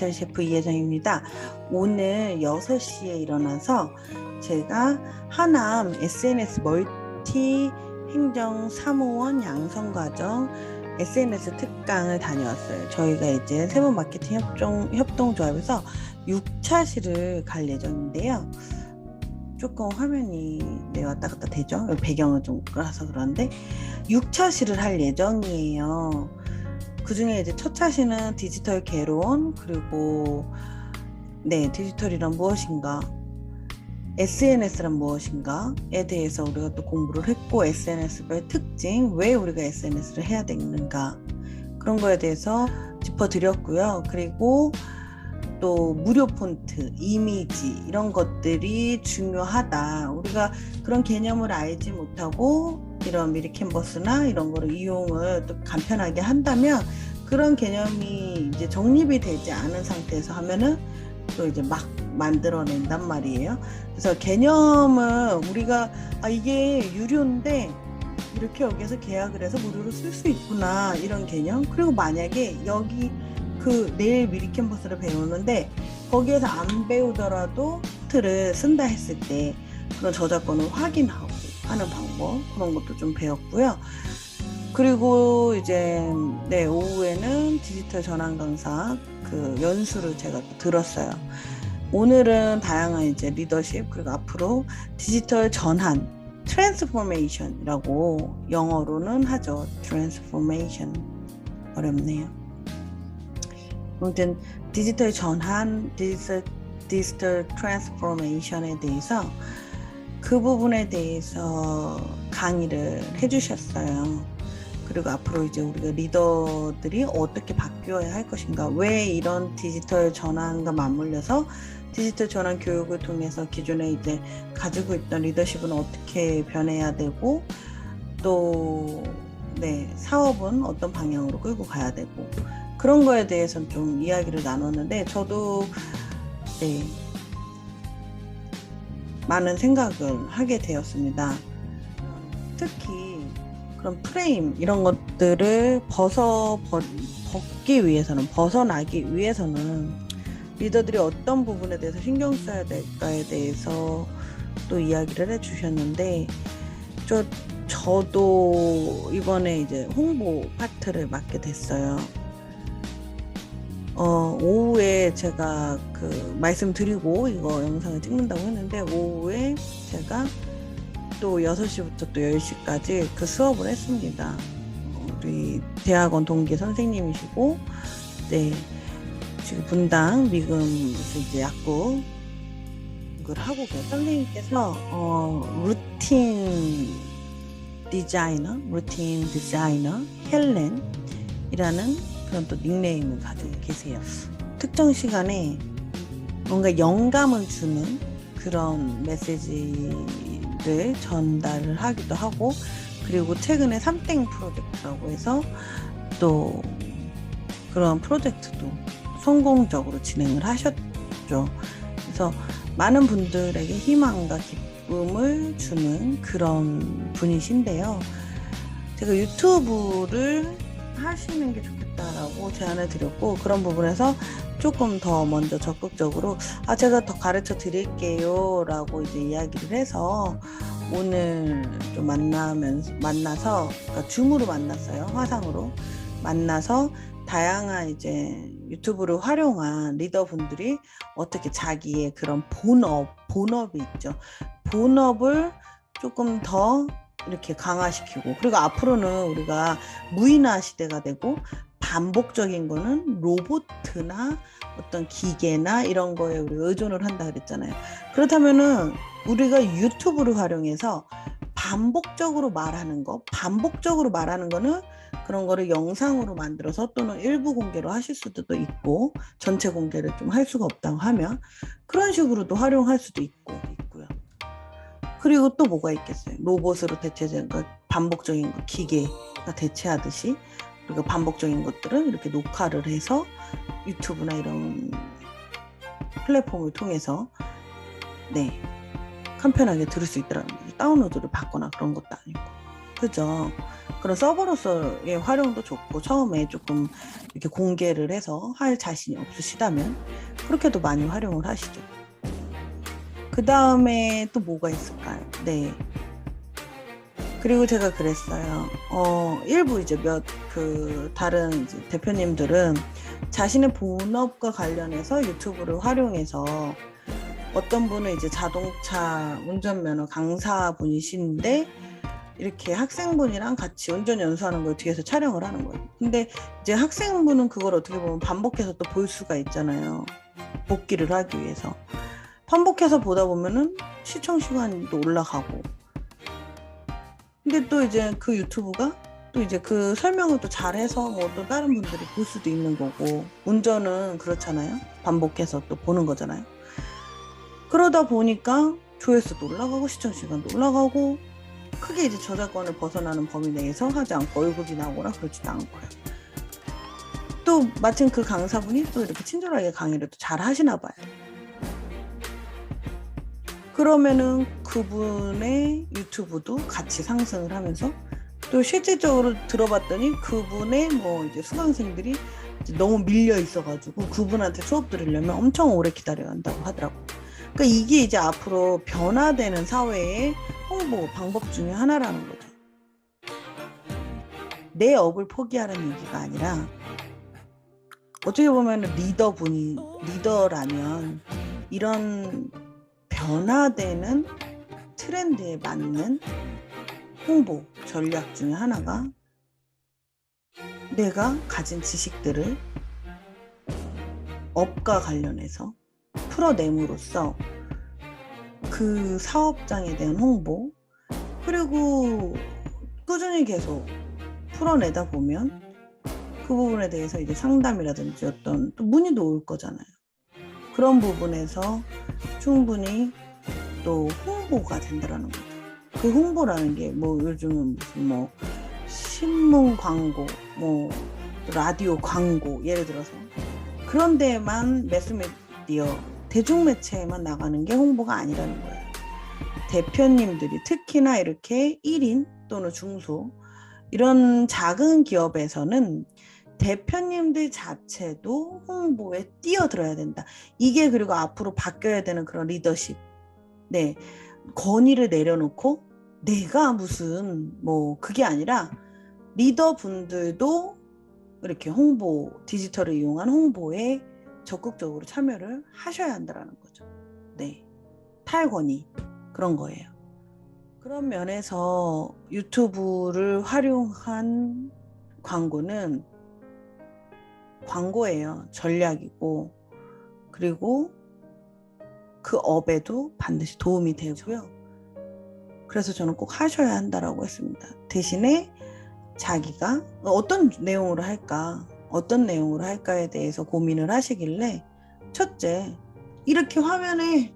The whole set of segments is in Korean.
디지털 셰프 이혜정입니다. 오늘 6시에 일어나서 제가 하남 SNS 멀티 행정 사무원 양성 과정 SNS 특강을 다녀왔어요. 저희가 이제 세부 마케팅 협동, 협동조합에서 6차시를 갈 예정인데요. 조금 화면이 네, 왔다 갔다 되죠? 배경을 좀 끌어서 그런데 6차시를 할 예정이에요. 그 중에 이제 첫 차시는 디지털 개론 그리고 네 디지털이란 무엇인가 SNS란 무엇인가에 대해서 우리가 또 공부를 했고 SNS별 특징 왜 우리가 SNS를 해야 되는가 그런 거에 대해서 짚어드렸고요. 그리고 또 무료 폰트, 이미지 이런 것들이 중요하다. 우리가 그런 개념을 알지 못하고 이런 미리 캔버스나 이런 거를 이용을 또 간편하게 한다면 그런 개념이 이제 정립이 되지 않은 상태에서 하면은 또 이제 막 만들어낸단 말이에요. 그래서 개념을 우리가 아 이게 유료인데 이렇게 여기서 계약을 해서 무료로 쓸 수 있구나 이런 개념 그리고 만약에 여기 그 내일 미리 캔버스를 배우는데 거기에서 안 배우더라도 틀을 쓴다 했을 때 그런 저작권을 확인하고 하는 방법 그런 것도 좀 배웠고요. 그리고 이제 네 오후에는 디지털 전환 강사 그 연수를 제가 들었어요. 오늘은 다양한 이제 리더십 그리고 앞으로 디지털 전환 트랜스포메이션이라고 영어로는 하죠. 트랜스포메이션 어렵네요. 아무튼 디지털 전환, 디지털 디지털 트랜스포메이션에 대해서 그 부분에 대해서 강의를 해주셨어요. 그리고 앞으로 이제 우리가 리더들이 어떻게 바뀌어야 할 것인가, 왜 이런 디지털 전환과 맞물려서 디지털 전환 교육을 통해서 기존에 이제 가지고 있던 리더십은 어떻게 변해야 되고 또 네, 사업은 어떤 방향으로 끌고 가야 되고 그런 거에 대해서는 좀 이야기를 나눴는데 저도 네, 많은 생각을 하게 되었습니다. 특히 그런 프레임 이런 것들을 벗어 벗기 위해서는 벗어나기 위해서는 리더들이 어떤 부분에 대해서 신경 써야 될까에 대해서 또 이야기를 해주셨는데 저 저도 이번에 이제 홍보 파트를 맡게 됐어요. 어, 오후에 제가 그 말씀드리고 이거 영상을 찍는다고 했는데 오후에 제가 또 6시부터 또 10시까지 그 수업을 했습니다. 우리 대학원 동기 선생님이시고 네 지금 분당 미금에서 이제 약국 을 하고 계신 선생님께서 어, 루틴 디자이너, 루틴 디자이너 헬렌이라는 그런 또 닉네임을 가지고 계세요. 특정 시간에 뭔가 영감을 주는 그런 메시지를 전달을 하기도 하고 그리고 최근에 삼땡 프로젝트라고 해서 또 그런 프로젝트도 성공적으로 진행을 하셨죠. 그래서 많은 분들에게 희망과 기쁨을 주는 그런 분이신데요. 제가 유튜브를 하시는 게 좋겠 다라고 제안을 드렸고 그런 부분에서 조금 더 먼저 적극적으로 아 제가 더 가르쳐 드릴게요 라고 이제 이야기를 해서 오늘 좀 만나면서 만나서 그러니까 줌으로 만났어요 화상으로. 만나서 다양한 이제 유튜브를 활용한 리더분들이 어떻게 자기의 그런 본업 본업이 있죠. 본업을 조금 더 이렇게 강화시키고 그리고 앞으로는 우리가 무인화 시대가 되고 반복적인 거는 로봇이나 어떤 기계나 이런 거에 우리 의존을 한다 그랬잖아요. 그렇다면은 우리가 유튜브를 활용해서 반복적으로 말하는 거, 반복적으로 말하는 거는 그런 거를 영상으로 만들어서 또는 일부 공개로 하실 수도 있고 전체 공개를 좀 할 수가 없다고 하면 그런 식으로도 활용할 수도 있고 그리고 또 뭐가 있겠어요? 로봇으로 대체된 거, 반복적인 거, 기계가 대체하듯이 그리고 반복적인 것들은 이렇게 녹화를 해서 유튜브나 이런 플랫폼을 통해서 네 간편하게 들을 수 있더라고요. 다운로드를 받거나 그런 것도 아니고 그죠? 그런 서버로서의 활용도 좋고 처음에 조금 이렇게 공개를 해서 할 자신이 없으시다면 그렇게도 많이 활용을 하시죠. 그 다음에 또 뭐가 있을까요? 네. 그리고 제가 그랬어요. 어, 일부 이제 몇 그 다른 이제 대표님들은 자신의 본업과 관련해서 유튜브를 활용해서 어떤 분은 이제 자동차 운전면허 강사분이신데 이렇게 학생분이랑 같이 운전 연수하는 걸 뒤에서 촬영을 하는 거예요. 근데 이제 학생분은 그걸 어떻게 보면 반복해서 또 볼 수가 있잖아요. 복기를 하기 위해서. 반복해서 보다 보면은 시청 시간도 올라가고. 근데 또 이제 그 유튜브가 또 이제 그 설명을 또 잘해서 뭐 또 다른 분들이 볼 수도 있는 거고 운전은 그렇잖아요. 반복해서 또 보는 거잖아요. 그러다 보니까 조회수도 올라가고 시청 시간도 올라가고 크게 이제 저작권을 벗어나는 범위 내에서 하지 않고 얼굴이 나오거나 그러지도 않고요. 또 마침 그 강사분이 또 이렇게 친절하게 강의를 또 잘 하시나 봐요. 그러면은 그분의 유튜브도 같이 상승을 하면서 또 실질적으로 들어봤더니 그분의 뭐 이제 수강생들이 이제 너무 밀려 있어가지고 그분한테 수업 들으려면 엄청 오래 기다려야 한다고 하더라고요. 그러니까 이게 이제 앞으로 변화되는 사회의 홍보 방법 중에 하나라는 거죠. 내 업을 포기하라는 얘기가 아니라 어떻게 보면 리더분이 리더라면 이런 변화되는 트렌드에 맞는 홍보 전략 중에 하나가 내가 가진 지식들을 업과 관련해서 풀어냄으로써 그 사업장에 대한 홍보 그리고 꾸준히 계속 풀어내다 보면 그 부분에 대해서 이제 상담이라든지 어떤 또 문의도 올 거잖아요. 그런 부분에서 충분히 또 홍보가 된다라는 거죠. 그 홍보라는 게 뭐 요즘은 무슨 뭐 신문 광고, 뭐 라디오 광고 예를 들어서 그런 데만 매스미디어 대중 매체에만 나가는 게 홍보가 아니라는 거예요. 대표님들이 특히나 이렇게 1인 또는 중소 이런 작은 기업에서는 대표님들 자체도 홍보에 뛰어들어야 된다. 이게 그리고 앞으로 바뀌어야 되는 그런 리더십. 네. 건의를 내려놓고 내가 무슨 뭐 그게 아니라 리더분들도 이렇게 홍보, 디지털을 이용한 홍보에 적극적으로 참여를 하셔야 한다는 거죠. 네. 탈권이 그런 거예요. 그런 면에서 유튜브를 활용한 광고는 광고예요. 전략이고 그리고 그 업에도 반드시 도움이 되고요. 그래서 저는 꼭 하셔야 한다라고 했습니다. 대신에 자기가 어떤 내용으로 할까, 어떤 내용으로 할까에 대해서 고민을 하시길래 첫째, 이렇게 화면에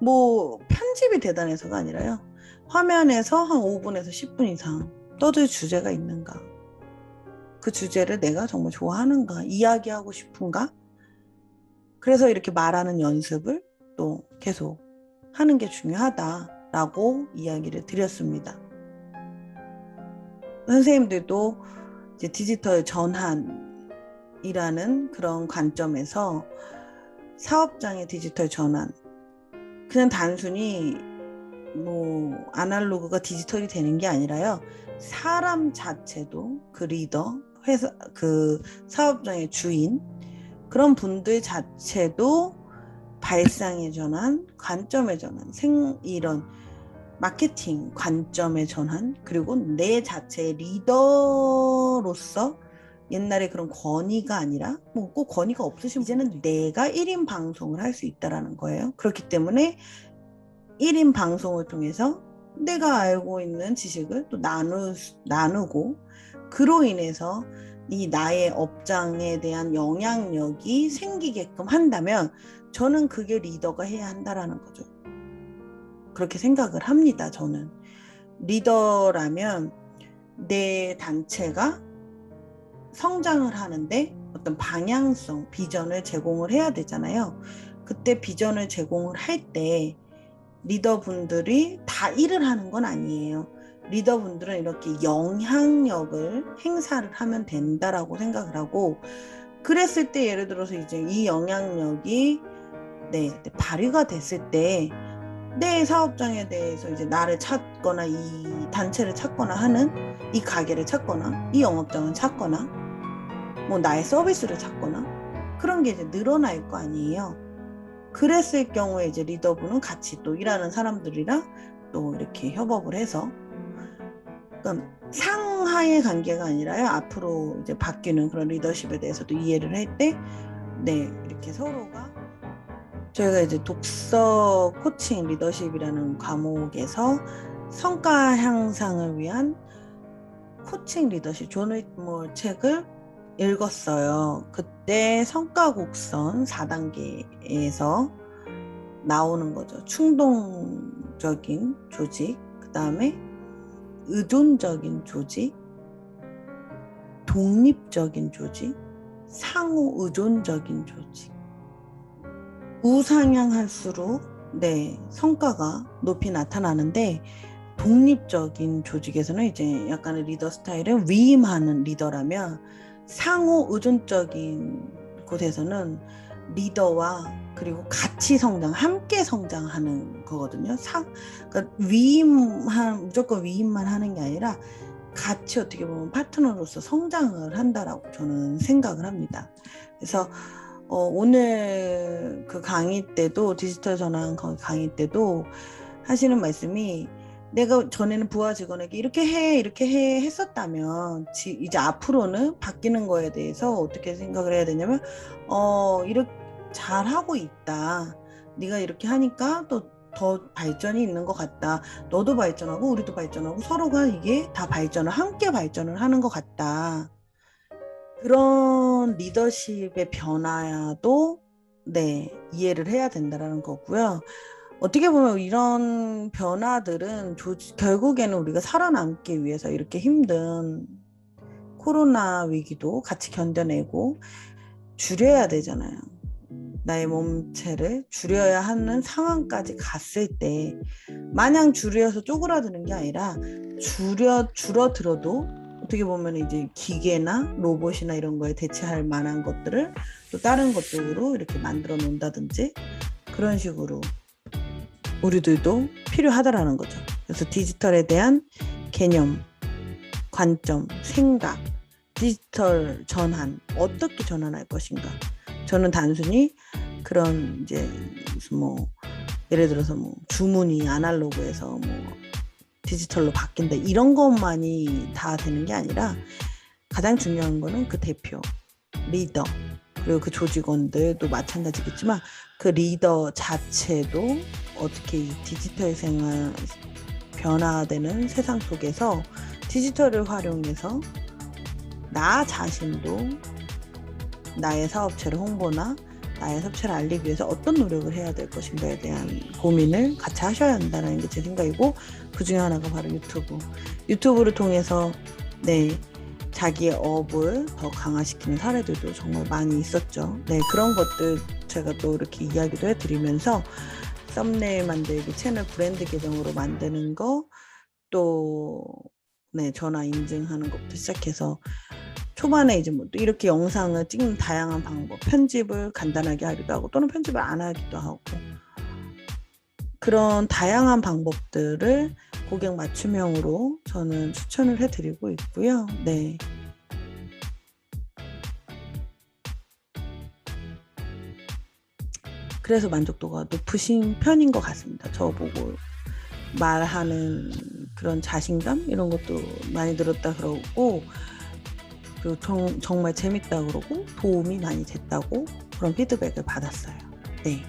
뭐 편집이 대단해서가 아니라요. 화면에서 한 5분에서 10분 이상 떠들 주제가 있는가? 그 주제를 내가 정말 좋아하는가? 이야기하고 싶은가? 그래서 이렇게 말하는 연습을 또 계속 하는 게 중요하다라고 이야기를 드렸습니다. 선생님들도 이제 디지털 전환이라는 그런 관점에서 사업장의 디지털 전환, 그냥 단순히 뭐 아날로그가 디지털이 되는 게 아니라요. 사람 자체도 그 리더, 회사 그 사업장의 주인 그런 분들 자체도 발상의 전환, 관점의 전환, 생 이런 마케팅 관점의 전환 그리고 내 자체의 리더로서 옛날에 그런 권위가 아니라 뭐 꼭 권위가 없으신 이제는 내가 1인 방송을 할 수 있다라는 거예요. 그렇기 때문에 1인 방송을 통해서 내가 알고 있는 지식을 또 나누, 나누고 그로 인해서 이 나의 업장에 대한 영향력이 생기게끔 한다면 저는 그게 리더가 해야 한다라는 거죠. 그렇게 생각을 합니다. 저는 리더라면 내 단체가 성장을 하는데 어떤 방향성, 비전을 제공을 해야 되잖아요. 그때 비전을 제공을 할 때 리더분들이 다 일을 하는 건 아니에요. 리더분들은 이렇게 영향력을 행사를 하면 된다라고 생각을 하고 그랬을 때 예를 들어서 이제 이 영향력이 네, 네, 발휘가 됐을 때 내 사업장에 대해서 이제 나를 찾거나 이 단체를 찾거나 하는 이 가게를 찾거나 이 영업장을 찾거나 뭐 나의 서비스를 찾거나 그런 게 이제 늘어날 거 아니에요. 그랬을 경우에 이제 리더분은 같이 또 일하는 사람들이랑 또 이렇게 협업을 해서 그러니까 상하의 관계가 아니라요. 앞으로 이제 바뀌는 그런 리더십에 대해서도 이해를 할 때 네, 이렇게 서로가 저희가 이제 독서 코칭 리더십이라는 과목에서 성과 향상을 위한 코칭 리더십 존 윗몰 책을 읽었어요. 그때 성과 곡선 4단계에서 나오는 거죠. 충동적인 조직, 그 다음에 의존적인 조직, 독립적인 조직, 상호 의존적인 조직. 우상향할수록 네 성과가 높이 나타나는데 독립적인 조직에서는 이제 약간의 리더 스타일은 위임하는 리더라면 상호 의존적인 곳에서는 리더와 그리고 같이 성장, 함께 성장하는 거거든요. 상, 그러니까 위임한 무조건 위임만 하는 게 아니라 같이 어떻게 보면 파트너로서 성장을 한다라고 저는 생각을 합니다. 그래서 어, 오늘 그 강의 때도 디지털 전환 강의 때도 하시는 말씀이 내가 전에는 부하 직원에게 이렇게 해 이렇게 해 했었다면 지, 이제 앞으로는 바뀌는 거에 대해서 어떻게 생각을 해야 되냐면 어 이렇게 잘 하고 있다 네가 이렇게 하니까 또 더 발전이 있는 것 같다 너도 발전하고 우리도 발전하고 서로가 이게 다 발전을 함께 발전을 하는 것 같다 그런 리더십의 변화도 네 이해를 해야 된다라는 거고요. 어떻게 보면 이런 변화들은 조, 결국에는 우리가 살아남기 위해서 이렇게 힘든 코로나 위기도 같이 견뎌내고 줄여야 되잖아요. 나의 몸체를 줄여야 하는 상황까지 갔을 때 마냥 줄여서 쪼그라드는 게 아니라 줄여 줄어들어도 어떻게 보면 이제 기계나 로봇이나 이런 거에 대체할 만한 것들을 또 다른 것들로 이렇게 만들어 놓는다든지 그런 식으로 우리들도 필요하다라는 거죠. 그래서 디지털에 대한 개념, 관점, 생각, 디지털 전환 어떻게 전환할 것인가? 저는 단순히 그런 이제 무슨 뭐 예를 들어서 뭐 주문이 아날로그에서 뭐 디지털로 바뀐다 이런 것만이 다 되는 게 아니라 가장 중요한 거는 그 대표, 리더 그리고 그 조직원들도 마찬가지겠지만 그 리더 자체도 어떻게 이 디지털 생활 변화되는 세상 속에서 디지털을 활용해서 나 자신도 나의 사업체를 홍보나 나의 사업체를 알리기 위해서 어떤 노력을 해야 될 것인가에 대한 고민을 같이 하셔야 한다는 게 제 생각이고 그 중에 하나가 바로 유튜브. 유튜브를 통해서 네 자기의 업을 더 강화시키는 사례들도 정말 많이 있었죠. 네 그런 것들 제가 또 이렇게 이야기도 해드리면서 썸네일 만들기, 채널 브랜드 계정으로 만드는 거, 또, 네, 전화 인증하는 것부터 시작해서 초반에 이제 뭐 또 이렇게 영상을 찍는 다양한 방법, 편집을 간단하게 하기도 하고 또는 편집을 안 하기도 하고 그런 다양한 방법들을 고객 맞춤형으로 저는 추천을 해드리고 있고요. 네. 그래서 만족도가 높으신 편인 것 같습니다. 저 보고 말하는 그런 자신감 이런 것도 많이 늘었다 그러고 그리고 정, 정말 재밌다 그러고 도움이 많이 됐다고 그런 피드백을 받았어요. 네.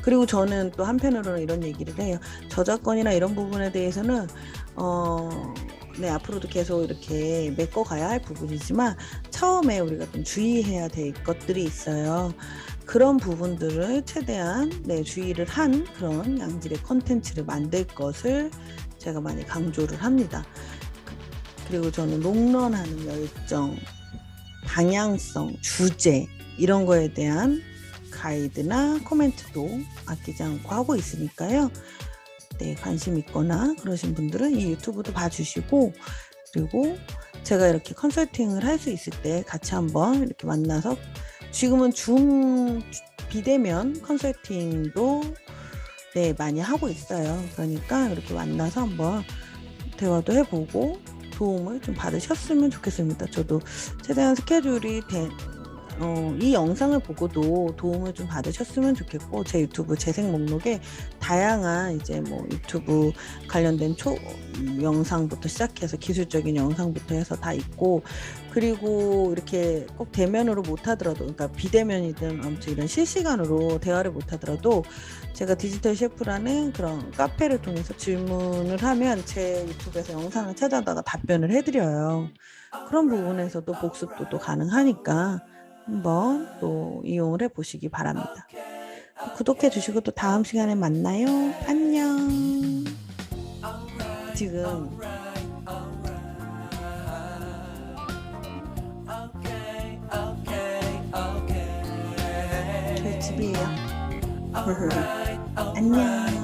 그리고 저는 또 한편으로는 이런 얘기를 해요. 저작권이나 이런 부분에 대해서는 어, 네, 앞으로도 계속 이렇게 메꿔 가야 할 부분이지만 처음에 우리가 좀 주의해야 될 것들이 있어요. 그런 부분들을 최대한 네, 주의를 한 그런 양질의 컨텐츠를 만들 것을 제가 많이 강조를 합니다. 그리고 저는 롱런하는 열정, 방향성, 주제 이런 거에 대한 가이드나 코멘트도 아끼지 않고 하고 있으니까요. 네, 관심 있거나 그러신 분들은 이 유튜브도 봐주시고 그리고 제가 이렇게 컨설팅을 할 수 있을 때 같이 한번 이렇게 만나서 지금은 줌 비대면 컨설팅도 네, 많이 하고 있어요. 그러니까 이렇게 만나서 한번 대화도 해보고 도움을 좀 받으셨으면 좋겠습니다. 저도 최대한 스케줄이 된, 어, 이 영상을 보고도 도움을 좀 받으셨으면 좋겠고 제 유튜브 재생 목록에 다양한 이제 뭐 유튜브 관련된 초 음, 영상부터 시작해서 기술적인 영상부터 해서 다 있고 그리고 이렇게 꼭 대면으로 못 하더라도 그러니까 비대면이든 아무튼 이런 실시간으로 대화를 못 하더라도 제가 디지털 셰프라는 그런 카페를 통해서 질문을 하면 제 유튜브에서 영상을 찾아다가 답변을 해드려요. 그런 부분에서도 복습도 또 가능하니까 한번 또 이용을 해 보시기 바랍니다. 구독해 주시고 또 다음 시간에 만나요. 안녕. 지금 저희 집이에요. 안녕.